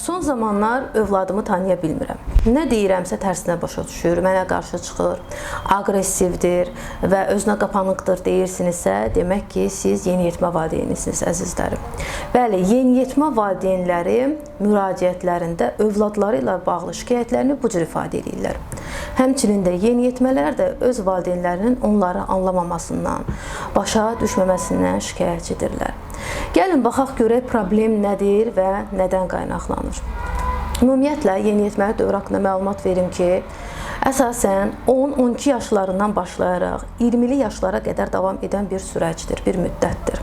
Son zamanlar övladımı tanıya bilmirəm. Nə deyirəmsə tərsinə başa düşür, mənə qarşı çıxır, aqressivdir və özünə qapanıqdır deyirsinizsə, demək ki, siz yeniyetmə valideynisiniz əzizlərim. Bəli, yeniyetmə valideynləri müraciətlərində övladları ilə bağlı şikayətlərini bu cür ifadə edirlər. Həmçinin də yeniyetmələr də öz valideynlərinin onları anlamamasından, başa düşməməsindən şikayətçidirlər. Gəlin baxaq görək problem nədir və nədən qaynaqlanır. Ümumiyyətlə yeniyetməli dövr haqqında məlumat verim ki, əsasən 10-12 yaşlarından başlayaraq 20-li yaşlara qədər davam edən bir sürəcdir, bir müddətdir.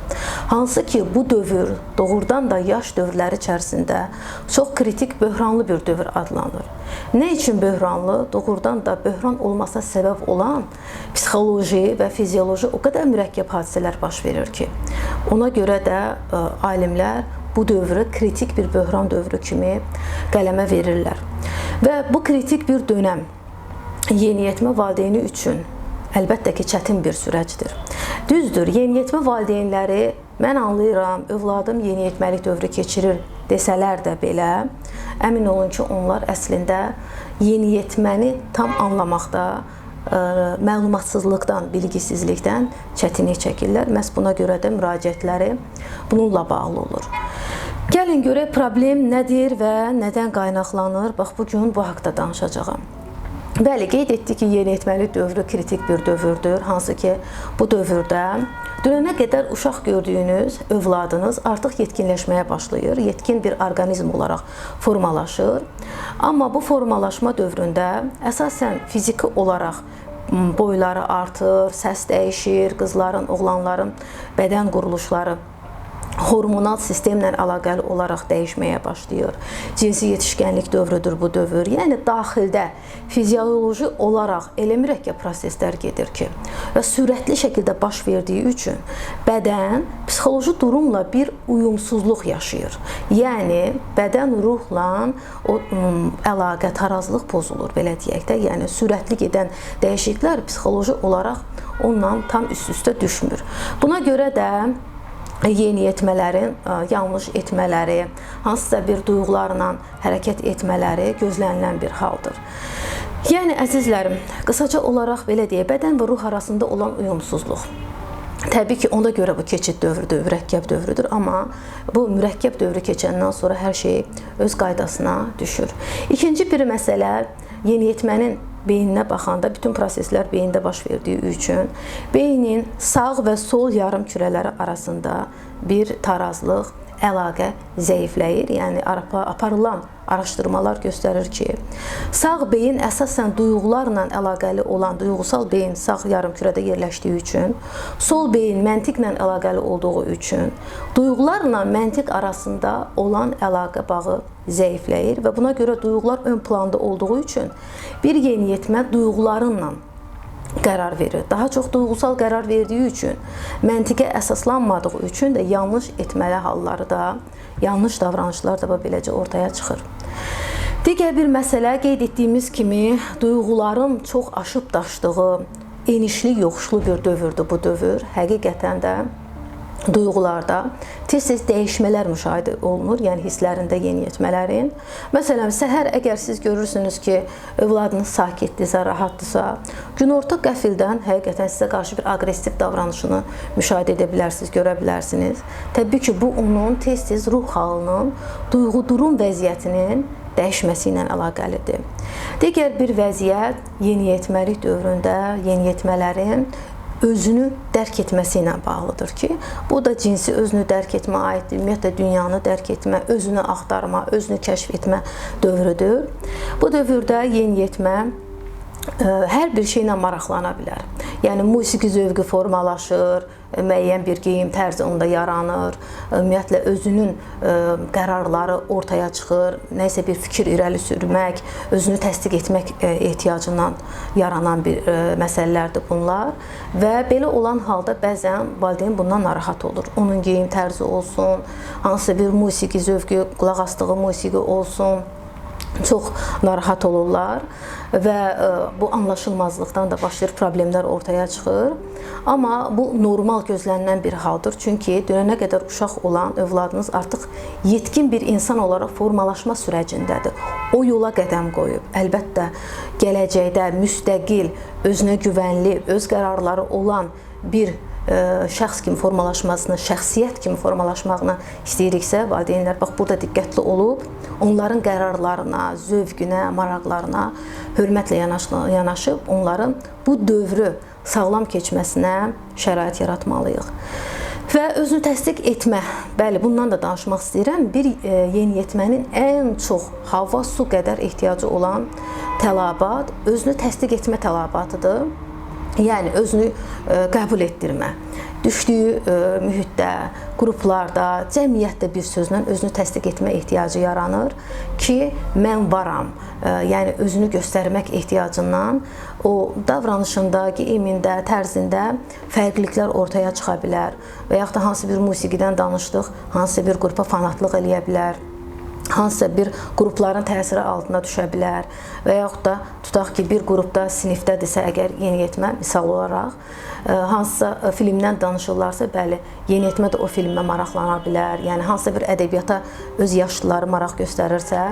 Hansı ki, bu dövr doğrudan da yaş dövrləri içərisində çox kritik, böhranlı bir dövr adlanır. Nə üçün böhranlı? Doğrudan da böhran olmasına səbəb olan psixoloji və fizioloji o qədər mürəkkəb hadisələr baş verir ki, ona görə də ə, alimlər bu dövrü kritik bir böhran dövrü kimi qələmə verirlər. Və bu kritik bir dönəm yeniyetmə valideyni üçün əlbəttə ki, çətin bir sürəcdir. Düzdür, yeniyetmə valideynləri mən anlayıram, övladım yeniyetməlik dövrü keçirir desələr də belə, əmin olun ki, onlar əslində yeniyetməni tam anlamaqda ə, məlumatsızlıqdan, bilgisizlikdən çətinlik çəkirlər. Məhz buna görə də müraciətləri bununla bağlı olur. Gəlin görək problem nədir və nədən qaynaqlanır? Bax bu gün bu haqqda danışacağam. Bəli, qeyd etdik ki, yeniyetməlik dövrü kritik bir dövrdür, hansı ki, bu dövrdə dönəmə qədər uşaq gördüyünüz övladınız artıq yetkinləşməyə başlayır, yetkin bir orqanizm olaraq formalaşır. Amma bu formalaşma dövründə əsasən fiziki olaraq boyları artır, səs dəyişir, qızların, oğlanların bədən quruluşları hormonal sistemlə əlaqəli olaraq dəyişməyə başlayır. Cinsi yetişkənlik dövrüdür bu dövr. Yəni daxildə fizioloji olaraq elə mürəkkəb proseslər gedir ki, və sürətli şəkildə baş verdiyi üçün bədən psixoloji durumla bir uyumsuzluq yaşayır. Yəni bədən ruhla o əlaqə, tarazlıq pozulur belə deyək də. Yəni sürətli gedən dəyişikliklər psixoloji olaraq onunla tam üst-üstə düşmür. Buna görə də yeniyetmələrin ə, yanlış etmələri, hansısa bir duyğularla hərəkət etmələri gözlənilən bir haldır. Yəni əzizlərim, qısaca olaraq belə deyə, bədən və ruh arasında olan uyumsuzluq. Təbii ki, ona görə bu keçid dövrüdür, mürəkkəb dövrüdür, amma bu mürəkkəb dövrü keçəndən sonra hər şey öz qaydasına düşür. İkinci bir məsələ yeniyetmənin beyninə baxanda bütün proseslər beyində baş verdiyi üçün beynin sağ və sol yarım kürələri arasında bir tarazlıq, əlaqə zəifləyir. Yəni aparılan araşdırmalar göstərir ki, sağ beyin əsasən duyğularla əlaqəli olan duyğusal beyin sağ yarımkürədə yerləşdiyi üçün, sol beyin məntiqlə əlaqəli olduğu üçün duyğularla məntiq arasında olan əlaqə bağı zəifləyir və buna görə duyğular ön planda olduğu üçün bir yeniyetmə duyğularınla qərar verir. Daha çox duyğusal qərar verdiyi üçün, məntiqə əsaslanmadığı üçün də yanlış etməli halları da, yanlış davranışlar da beləcə ortaya çıxır. Digər bir məsələ qeyd etdiyimiz kimi duyğuların çox aşıb daşdığı, enişli, yoxuşlu bir dövrdür bu dövr. Həqiqətən də duyğularda tez-tez dəyişmələr müşahidə olunur, yəni hisslərində yeniyetmələrin. Məsələn, səhər əgər siz görürsünüz ki, övladınız sakitdirsə, rahatdırsa, günorta qəfildən həqiqətən sizə qarşı bir aqressiv davranışını müşahidə edə bilərsiniz, görə bilərsiniz. Təbii ki, bu onun tez-tez ruh halının, duyğu durum vəziyyətinin dəyişməsi ilə əlaqəlidir. Digər bir vəziyyət yeniyetməlik dövründə yeniyetmələrin özünü dərk etməsi ilə bağlıdır ki, bu da cinsi özünü dərk etmə aiddir, ümumiyyətlə dünyanı dərk etmə, özünü axtarma, özünü kəşf etmə dövrüdür. Bu dövrdə yeniyetmə ə, hər bir şeylə maraqlana bilər. Yəni musiqi zövqü formalaşır, müəyyən bir geyim tərzi onda yaranır. Ümumiyyətlə özünün ə, qərarları ortaya çıxır. Nəsə bir fikir irəli sürmək, özünü təsdiq etmək ehtiyacından yaranan bir məsələlərdir bunlar və belə olan halda bəzən valideyn bundan narahat olur. Onun geyim tərzi olsun, hansısa bir musiqi zövqü, qulaq asdığı musiqi olsun çox narahat olurlar və ə, bu anlaşılmazlıqdan da başlayır problemlər ortaya çıxır. Amma bu normal gözlənilən bir haldır. Çünki dönənə qədər uşaq olan övladınız artıq yetkin bir insan olaraq formalaşma sürəcindədir. O yola qədəm qoyub. Əlbəttə gələcəkdə müstəqil, özünə güvənli, öz qərarları olan bir şəxs kimi formalaşmasını, şəxsiyyət kimi formalaşmağını istəyiriksə, valideynlər bax burada diqqətli olub, onların qərarlarına, zövqünə, maraqlarına hörmətlə yanaş- yanaşıb onların bu dövrü sağlam keçməsinə şərait yaratmalıyıq. Və özünü təsdiq etmə. Bəli, bundan da danışmaq istəyirəm. Bir yeniyetmənin ən çox hava, su qədər ehtiyacı olan tələbat özünü təsdiq etmə tələbatıdır. Yəni özünü ə, qəbul etdirmə. Düşdüyü ə, mühitdə, qruplarda, cəmiyyətdə bir sözlə özünü təsdiq etmə ehtiyacı yaranır ki, mən varam. Ə, yəni özünü göstərmək ehtiyacından o davranışında, geyimində, tərzində fərqliliklər ortaya çıxa bilər və yaxud da hansı bir musiqidən danışdıq, hansı bir qrupa fanatlıq eləyə bilər hansısa bir qrupların təsiri altına düşə bilər və yaxud da tutaq ki, bir qrupda sinifdədirsə əgər yeniyetmə misal olaraq ə, hansısa ə, filmdən danışırlarsa, bəli, yeniyetmə də o filmə maraqlana bilər. Yəni hansısa bir ədəbiyyata öz yaşlıları maraq göstərirsə,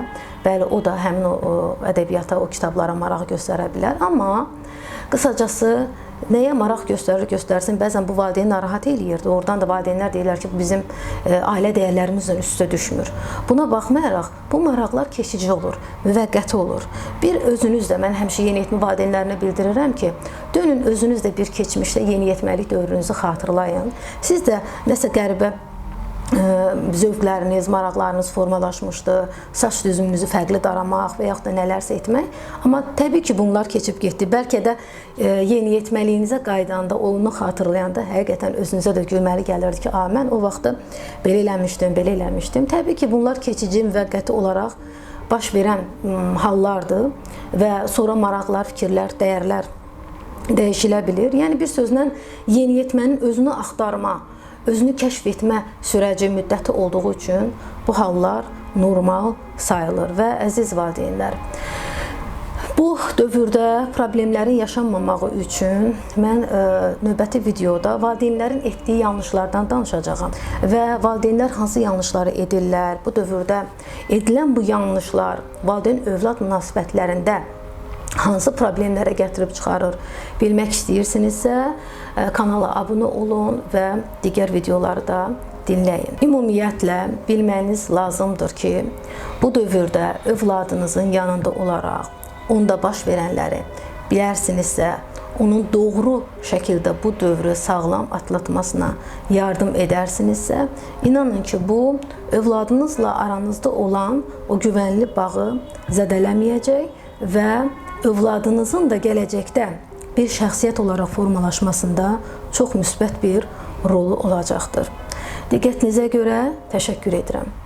bəli, o da həmin o ədəbiyyata, o kitablara maraq göstərə bilər. Amma qısacası Nəyə maraq göstərir, göstərsin. Bəzən bu valideyn narahat eləyirdi. Oradan da valideynlər deyirlər ki, bizim e, ailə dəyərlərimizlə üstə düşmür. Buna baxmayaraq bu maraqlar keçici olur, müvəqqəti olur. Bir özünüz də mən həmişə yeniyetmə valideynlərinə bildirirəm ki, dönün özünüz də bir keçmişdə yeniyetməlik dövrünüzü xatırlayın. Siz də nəsə qəribə ə, zövqləriniz, maraqlarınız formalaşmışdı, saç düzümünüzü fərqli daramaq və yaxud da nələrsə etmək. Amma təbii ki, bunlar keçib getdi. Bəlkə də ə, yeniyetməliyinizə qaydanda, onu xatırlayanda həqiqətən özünüzə də gülməli gəlirdi ki, "A, mən o vaxtda belə eləmişdim, belə eləmişdim." Təbii ki, bunlar keçici, müvəqqəti olaraq baş verən hallardır və sonra maraqlar, fikirlər, dəyərlər dəyişilə bilir. Yəni bir sözlə yeniyetmənin özünü axtarma, özünü kəşf etmə sürəci müddəti olduğu üçün bu hallar normal sayılır və əziz valideynlər Bu dövrdə problemlərin yaşanmamağı üçün mən ə, növbəti videoda valideynlərin etdiyi yanlışlardan danışacağam və valideynlər hansı yanlışları edirlər. Bu dövrdə edilən bu yanlışlar valideyn-övlad münasibətlərində hansı problemlərə gətirib çıxarır bilmək istəyirsinizsə, ə, kanala abunə olun və digər videoları da dinləyin. Ümumiyyətlə bilməniz lazımdır ki, bu dövrdə övladınızın yanında olaraq onda baş verənləri bilərsinizsə, onun doğru şəkildə bu dövrü sağlam atlatmasına yardım edərsinizsə, inanın ki, bu övladınızla aranızda olan o güvənli bağı zədələməyəcək və övladınızın da gələcəkdə bir şəxsiyyət olaraq formalaşmasında çox müsbət bir rolu olacaqdır. Diqqətinizə görə təşəkkür edirəm.